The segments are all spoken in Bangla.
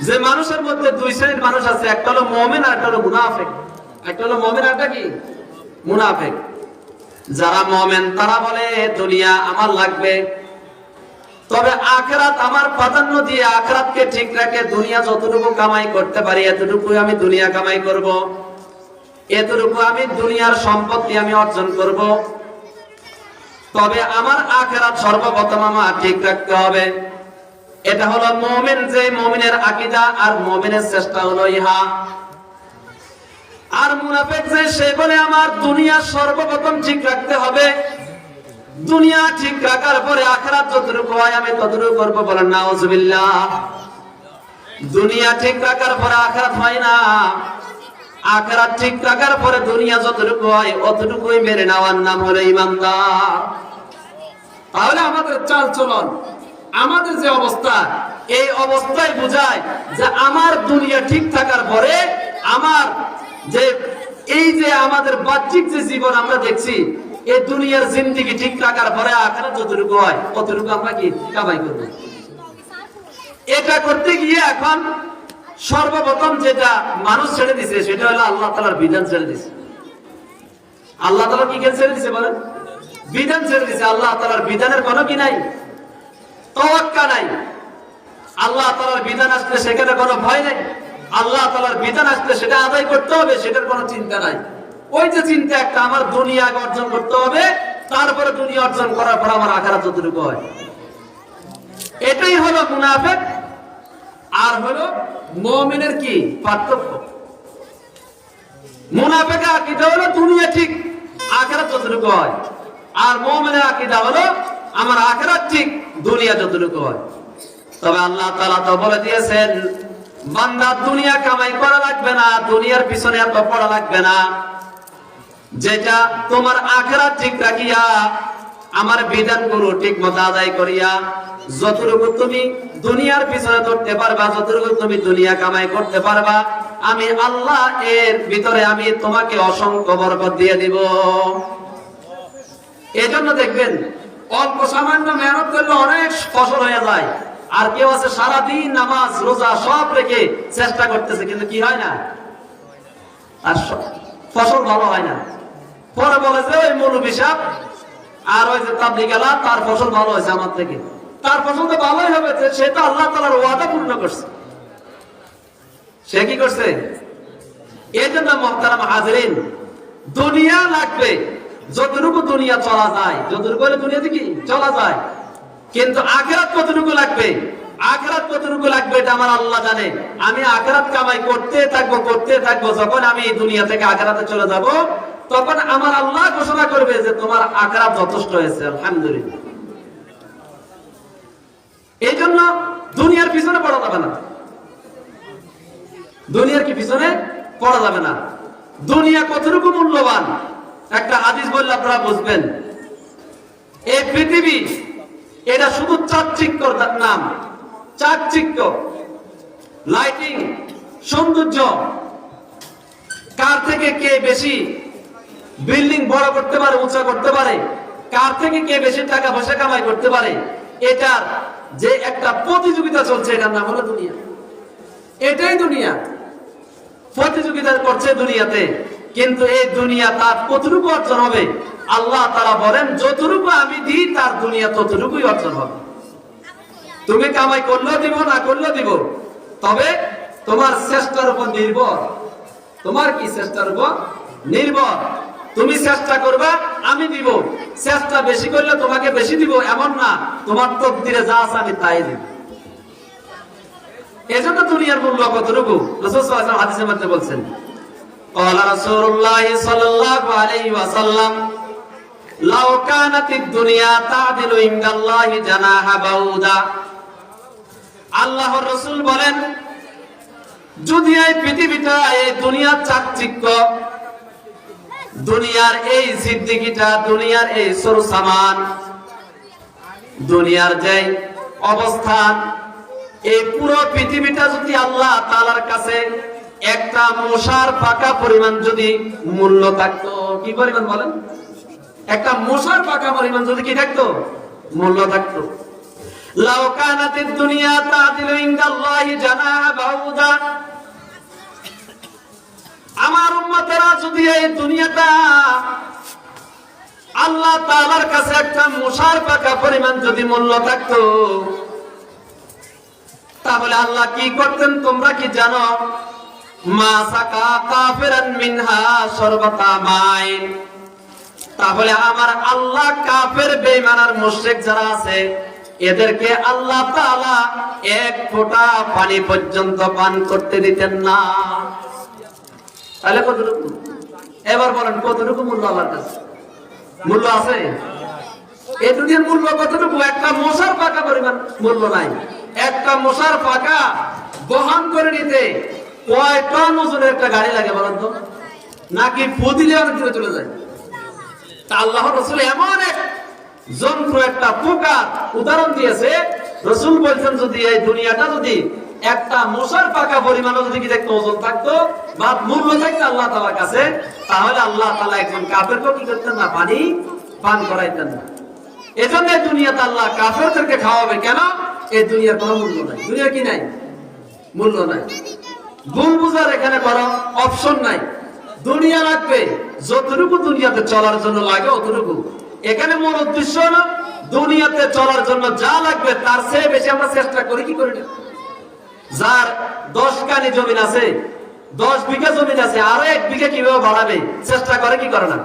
যে মানুষের মধ্যে দুই শ্রেণির মানুষ আছে, একটা হলো মমিন আর একটা হলো মুনাফেক। একটা হলো মমিন আর কি? মুনাফেক। যারা মমেন, তারা বলে, দুনিয়া আমার লাগবে। তবে আখরাত আমার প্রাধান্য দিয়ে আখরাতকে ঠিক রাখে দুনিয়া যতটুকু কামাই করতে পারি এতটুকু আমি দুনিয়া কামাই করব। এতটুকু আমি দুনিয়ার সম্পত্তি আমি অর্জন করব। তবে আমার আখেরাত সর্বপ্রথম আমার ঠিক রাখতে হবে। এটা হলো মমিন যে মমিনের আকিদা আর মমিনের চেষ্টা হলো ইহা। আর মুনাফেক যে, সে বলে আমার দুনিয়া সর্বপ্রথম ঠিক রাখতে হবে। দুনিয়া ঠিক রাখার পরে আখরাত যতটুকু হয় আমি ততটুকু করব বলেন, নাউজুবিল্লাহ। দুনিয়া ঠিক রাখার পরে আখরাত হয় না। আখরাত ঠিক রাখার পরে দুনিয়া যতটুকু হয়, অতটুকুই মেরে নেওয়ার নাম হলো ইমানদার। তাহলে আমাদের চাল চলন। আমাদের যে অবস্থা, এই অবস্থায় বোঝায় যে আমার দুনিয়া ঠিক থাকার পরে আমার যে, এই যে আমাদের বাহ্যিক যে জীবন আমরা দেখছি, এই দুনিয়ার জিন্দিগি ঠিক রাখার পরে আখানা যতটুকু হয়, ততটুকু আমরা কি কামাই করব? এটা করতে গিয়ে এখন সর্বপ্রথম যেটা মানুষ ছেড়ে দিছে, সেটা হলো আল্লাহ তালার বিধান ছেড়ে দিছে। আল্লাহ তালা কি কে ছেড়ে দিছে বলেন? বিধান ছেড়ে দিছে। আল্লাহ তালার বিধানের কোনো কি নাই? তওয়াক্কা নাই। আল্লাহ তালার বিধান আসলে সেখানে কোনো ভয় নাই। আল্লাহ তালার বিধান আসলে সেটা আদায় করতে হবে, সেটার কোনো চিন্তা নাই। ওই যে চিন্তা একটা আমার দুনিয়া অর্জন করতে হবে, তারপরে দুনিয়া অর্জন করার পর আমার আখারা যতটুকু হয়। এটাই হলো মুনাফেক, আর হলো মুমিনের কি পার্থক্য? মুনাফেকের আকীদা হলো দুনিয়া ঠিক, আখিরাত যতটুকু হয়। আর মুমিনের আকীদা হলো আমার আখিরাত ঠিক দুনিয়া যতটুকু হয়। তবে আল্লাহ তাআলা তো বলে দিয়েছেন, বান্দা দুনিয়া কামাই করা লাগবে না, দুনিয়ার পিছনে এত পড়া লাগবে না। যেটা তোমার আখেরাত ঠিক রাখিয়া, আমার বিধানগুলো ঠিক মতো আদায় করিয়া, যতটুকু তুমি দুনিয়ার পিছনে ধরতে পারবা, যতটুকু তুমি দুনিয়া কামাই করতে পারবা, আমি আল্লাহ এর ভিতরে আমি তোমাকে অসংখ্য বরকত দিয়ে দিব। এজন্য দেখবেন অল্প সামান্য মেহনত করলে অনেক ফসল হয়ে যায়। আর কেউ আছে সারাদিন নামাজ, রোজা সব রেখে চেষ্টা করতেছে, কিন্তু কি হয় না? আর ফসল ভালো হয় না। পরে বলে যে, ওই মৌলবী সাহেব, আর ওই যে তাবলিগালা তার ফসল ভালো হয়েছে আমার থেকে। তার ফসল তো ভালোই হবে সে তো আল্লাহ তালার ওয়াদা পূর্ণ করছে। সে কি করছে? এই জন্য মহতারাম হাজরিন, দুনিয়া লাগবে। যতটুকু দুনিয়া চলা যায়, যতটুকু হলে দুনিয়াতে কি চলা যায়, কিন্তু আখেরাত কতটুকু লাগবে? আখেরাত কতটুকু লাগবে এটা আমার আল্লাহ জানে। আমি আখেরাত কামাই করতে থাকব করতে থাকব, যখন আমি দুনিয়া থেকে আখেরাতে চলে যাব, তখন আমার আল্লাহ ঘোষণা করবে যে তোমার আখেরাত যথেষ্ট হয়েছে, আলহামদুলিল্লাহ। এই জন্য দুনিয়ার পিছনে পড়া যাবে না। দুনিয়ার কি পিছনে? পড়া যাবে না। দুনিয়া কতটুকু মূল্যবান? একটা হাদিস বললে আপনারা বুঝবেন। এই পৃথিবী, এটা শুধু চাকচিক্যর নাম, চাকচিক্য লাইটিং সৌন্দর্য। কার থেকে কে বেশি বিল্ডিং বড় করতে পারে, উঁচা করতে পারে? কার থেকে কে বেশি টাকা পয়সা কামাই করতে পারে? এটার যে একটা প্রতিযোগিতা চলছে, এটার নাম হলো দুনিয়া। এটাই দুনিয়া। প্রতিযোগিতা করছে দুনিয়াতে। কিন্তু এই দুনিয়া তার কতটুকু অর্জন হবে? আল্লাহ তারা বলেন, যতটুকু আমি দিই, তার দুনিয়া ততটুকুই অর্জন হবে। তুমি কামাই করলেও দিব, না করলেও দিব। তবে তোমার চেষ্টার উপর নির্ভর। তোমার কি চেষ্টার উপর? নির্ভর। তুমি চেষ্টা করবা, আমি দিব। চেষ্টা বেশি করলে তোমাকে বেশি দিব, এমন না। তোমার তকদিরে যা আছে আমি তাই দিব। এজন্য দুনিয়ার মূল্য কতটুকু? রাসূল হাদিসের মধ্যে বলছেন قال رسول الله صلى الله عليه وسلم لو كانت الدنيا تعدل عند الله جناح بعوضة আল্লাহর রাসূল বলেন যদি এই পৃথিবীটা এই দুনিয়ার চাকচিক্য দুনিয়ার এই জিন্দিগিটা দুনিয়ার এই সরু সামান দুনিয়ার যে অবস্থান এই পুরো পৃথিবীটা যদি আল্লাহ তালার কাছে একটা মশার পাকা পরিমাণ যদি মূল্য থাকতো, কি পরিমাণ বলেন? একটা মশার পাকা পরিমাণ যদি কি থাকতো? মূল্য থাকতো। জানাহা বাউদা। আমার উম্মতেরা যদি এই দুনিয়াটা আল্লাহ তাআলার কাছে একটা মুসার পাকা পরিমাণ যদি মূল্য থাকতো, তাহলে আল্লাহ কি করতেন তোমরা কি জানো? তাহলে আমার আল্লাহ কাফের বেঈমান আর মুশরিক যারা আছে, এদেরকে আল্লাহ তাআলা এক ফোঁটা পানি পর্যন্ত পান করতে দিতেন না। তাহলে কতটুকু? এবার বলেন, কতটুকু মূল্য আল্লাহর কাছে? মূল্য আছে? এই দুনিয়ার মূল্য কতটুকু? একটা মশার পাকা পরিমাণ মূল্য নাই। একটা মশার পাকা বহন করে নিতে কয় টন একটা গাড়ি লাগে বলেন তো? নাকি ফু দিলে অনেক দূরে চলে যায়? তা আল্লাহ রসুল এমন এক যন্ত্র, একটা পোকার উদাহরণ দিয়েছে। রসুল বলছেন, যদি এই দুনিয়াটা যদি একটা মশার পাকা পরিমাণও যদি কি দেখতো, ওজন থাকতো, বা মূল্য থাকতো আল্লাহ তালার কাছে, তাহলে আল্লাহ তালা একজন কাপের কি করতেন না? পানি পান করাইতেন না। এজন্য দুনিয়াতে আল্লাহ কাফেরদেরকে খাওয়াবে কেন? এই দুনিয়ার কোনো মূল্য নাই। দুনিয়া কি নাই? মূল্য নাই। ভুল এখানে কোনো অপশন নাই। দুনিয়া লাগবে, যতটুকু দুনিয়াতে চলার জন্য লাগে অতটুকু। এখানে মূল উদ্দেশ্য হলো, দুনিয়াতে চলার জন্য যা লাগবে তার চেয়ে বেশি আমরা চেষ্টা করি কি করি না। যার দশ কানি জমিন আছে, দশ বিঘা জমিন আছে, আরও এক বিঘা কীভাবে বাড়াবে, চেষ্টা করে কি করে না।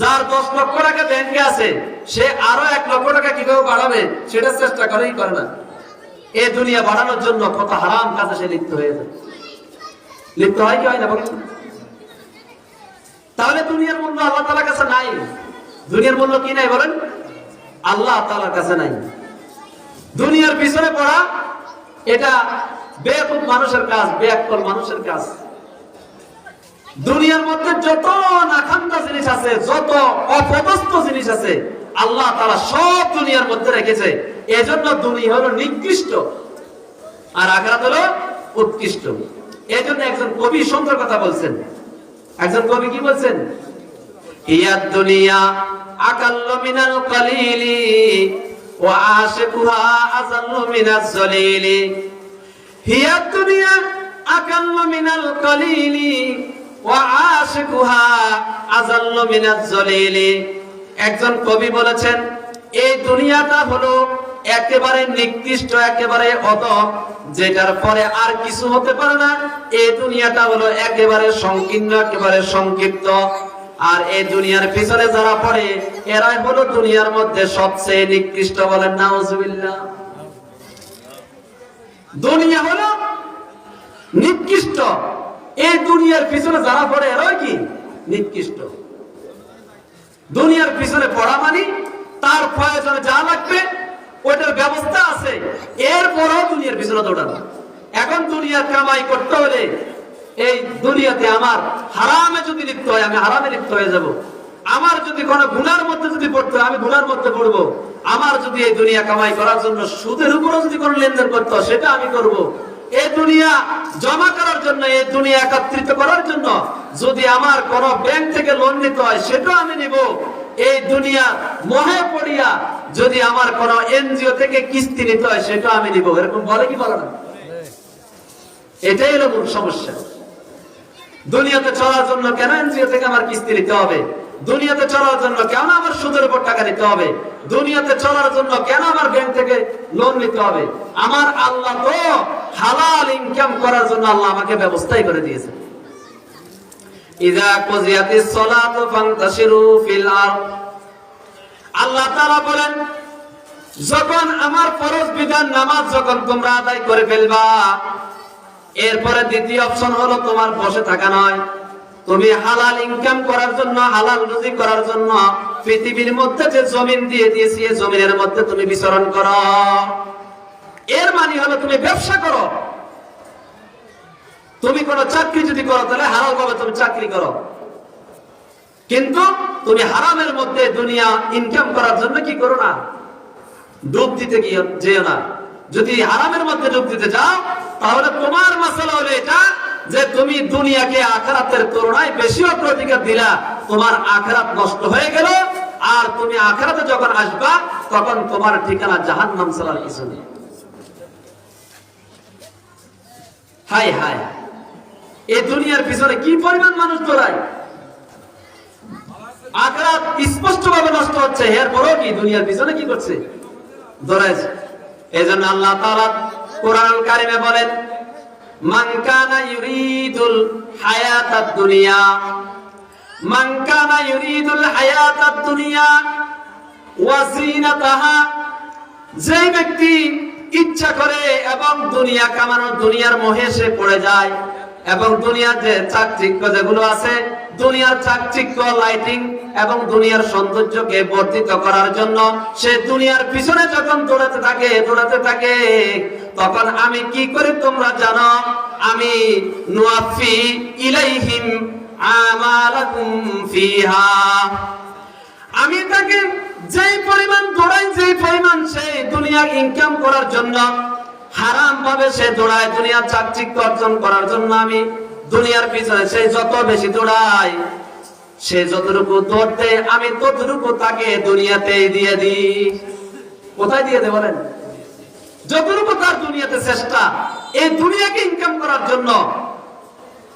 যার দশ লক্ষ টাকা ব্যাংকে আছে, সে আরও এক লক্ষ টাকা কীভাবে বাড়াবে, সেটা চেষ্টা করে কি করে না। এ দুনিয়া বাড়ানোর জন্য কত হারাম কাজে সে লিপ্ত হয়ে যায়। লিপ্ত হয় কি হয় না বলেন? তাহলে দুনিয়ার মূল্য আল্লাহ তালার কাছে নাই। দুনিয়ার মূল্য কি নাই বলেন? আল্লাহ তালার কাছে নাই। দুনিয়ার পিছনে পড়া, এটা বেকুব মানুষের কাজ, বেয়াক্কল মানুষের কাজ। দুনিয়ার মধ্যে যত নাখান্দা জিনিস আছে, যত অপদস্থ জিনিস আছে, আল্লাহ তারা সব দুনিয়ার মধ্যে রেখেছে। এজন্য দুনিয়া হলো নিকৃষ্ট, আর আখরাত হলো উৎকৃষ্ট। এজন্য একজন কবি সুন্দর কথা বলছেন। একজন কবি কি বলছেন? ইয়াদ দুনিয়া আকাল্লু মিনাল কলিলি ওয়া আশিকুহা আযাল্লু মিনাজ জলিলি। হিয়াদ দুনিয়া আকাল্লু মিনাল কলিলি ওয়া আশিকুহা আযাল্লু মিনাজ জলিলি। একজন কবি বলেছেন, এই দুনিয়াটা হলো একেবারে নিকৃষ্ট, একেবারে অদম যেটার পরে আর কিছু হতে পারে না। এই দুনিয়াটা হলো একেবারে সংকীর্ণ, একেবারে সংক্ষিপ্ত। আর এই দুনিয়ার পিছনে যারা পড়ে, এরাই হলো দুনিয়ার মধ্যে সবচেয়ে নিকৃষ্ট বলেন নাউজুবিল্লাহ দুনিয়া হলো নিকৃষ্ট। এই দুনিয়ার পিছনে যারা পড়ে, এরাই কি? নিকৃষ্ট। দুনিয়ার পিছনে পড়া মানে তার প্রয়োজনে যা লাগবে ওইটার ব্যবস্থা আছে। এরপরও দুনিয়ার পিছনে দৌড়ানো। এখন দুনিয়ার কামাই করতে হলে এই দুনিয়াতে আমার হারামে যদি লিপ্ত হয়, আমি হারামে লিপ্ত হয়ে যাব। আমার যদি কোনো গুনার মধ্যে যদি পড়তে আমি গুনার মধ্যে পড়ব। আমার যদি এই দুনিয়া কামাই করার জন্য সুদের উপরও যদি কোনো লেনদেন করতে হয়, সেটা আমি করব। এই দুনিয়া জমা করার জন্য এই দুনিয়া একত্রিত করার জন্য যদি আমার কোন ব্যাংক থেকে লোন নিতে হয়, সেটাও আমি নিব। এই দুনিয়া মহে পড়িয়া যদি আমার কোন এনজিও থেকে কিস্তি নিতে হয় সেটাও আমি নিব। এরকম বলে কি বলে না? এটাই হলো মূল সমস্যা। দুনিয়াতে চলার জন্য কেন এনজিও থেকে আমার কিস্তি নিতে হবে? দুনিয়াতে চলার জন্য কেন আমার সুদের উপর টাকা নিতে হবে? দুনিয়াতে চলার জন্য কেন আমার ব্যাংক থেকে লোন নিতে হবে? আমার আল্লাহ তো হালাল ইনকাম করার জন্য আল্লাহ আমাকে ব্যবস্থাই করে দিয়েছে এরপরে দ্বিতীয় অপশন হলো তোমার বসে থাকা নয়। তুমি হালাল ইনকাম করার জন্য, হালাল রুজি করার জন্য পৃথিবীর মধ্যে যে জমিন দিয়ে দিয়েছি জমিনের মধ্যে তুমি বিচরণ করো। এর মানে হলো তুমি ব্যবসা করো। তুমি কোন চাকরি যদি করো, তাহলে হালাল ভাবে তুমি চাকরি করো। কিন্তু তুমি হারামের মধ্যে দুনিয়া ইনকাম করার জন্য কি করো না? ডুব দিতে গিয়ে যেও না। যদি হারামের মধ্যে ডুব দিতে যাও তাহলে তোমার মশলা হলো এটা যে তুমি দুনিয়াকে আখরাতের তুলনায় বেশি অগ্রাধিকার দিলা, তোমার আখরাত নষ্ট হয়ে গেল, আর তুমি আখেরাতে যখন আসবা, তখন তোমার ঠিকানা জাহান্নাম ছাড়ার কিছু নেই। হাই হাই এই দুনিয়ার পিছনে কি পরিমাণ মানুষ দৌড়ায়? আখরাত স্পষ্ট ভাবে নষ্ট হচ্ছে। এরপরও কি দুনিয়ার পিছনে কি করছে? দৌড়াইছে। এই জন্য আল্লাহ তাআলা কোরআন কারিমে বলেন, মান কানা ইউরিদুল হায়াতাদ দুনিয়া। মান কানা ইউরিদুল হায়াতাদ দুনিয়া ওয়া জিনাতাহা যে ব্যক্তি ইচ্ছা করে এবং দুনিয়া কামানোর দুনিয়ার মোহে সে পড়ে যায় এবং দুনিয়ার যে চাকচিক্য যেগুলো আছে, দুনিয়ার চাকচিক্য লাইটিং এবং দুনিয়ার সৌন্দর্যকে বর্ধিত করার জন্য সে দুনিয়ার পিছনে যখন দৌড়াতে থাকে দৌড়াতে থাকে, তখন আমি কি করি তোমরা জানো? আমি নুয়াফি ইলাইহিম আমালাকুম ফিহা। আমি তাকে যেই পরিমাণ দৌড়াই, যেই পরিমাণ সেই দুনিয়া ইনকাম করার জন্য হারাম ভাবে সে দৌড়ায় দুনিয়ার চাকচিক্য অর্জন করার জন্য আমি দুনিয়ার পিছনে সে যত বেশি দৌড়ায় সে যতটুকু দৌড়তে আমি ততটুকু তাকে দুনিয়াতে দিয়ে দিই। কোথায় দিয়ে দে বলেন? যতটুকু তার দুনিয়াতে চেষ্টা এই দুনিয়াকে ইনকাম করার জন্য,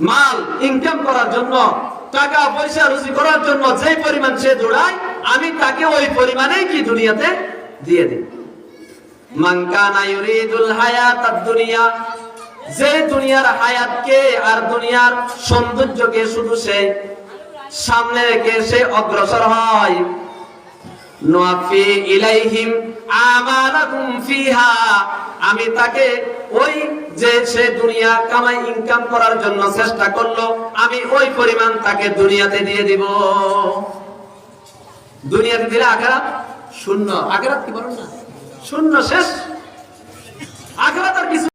মাল ইনকাম করার জন্য, টাকা পয়সা রুজি করার জন্য যে পরিমাণ সে দৌড়ায় আমি তাকে ওই পরিমাণেই কি দুনিয়াতে দিয়ে দিই। মান কানা ইউরিদুল হায়াতাদ দুনিয়া, যে দুনিয়ার হায়াতকে আর দুনিয়ার সৌন্দর্যকে শুধু সে সামনে রেখে সে অগ্রসর হয়। নুয়াফি ইলাইহিম আমালাকুম ফিহা, আমি তাকে ওই যে সে দুনিয়া কামাই ইনকাম করার জন্য চেষ্টা করল, আমি ওই পরিমাণ তাকে দুনিয়াতে দিয়ে দিব। দুনিয়াতে দিলে আখেরাত শূন্য। আখেরাত কি বলেন না? শূন্য শেষ। আখেরাত আর কিছু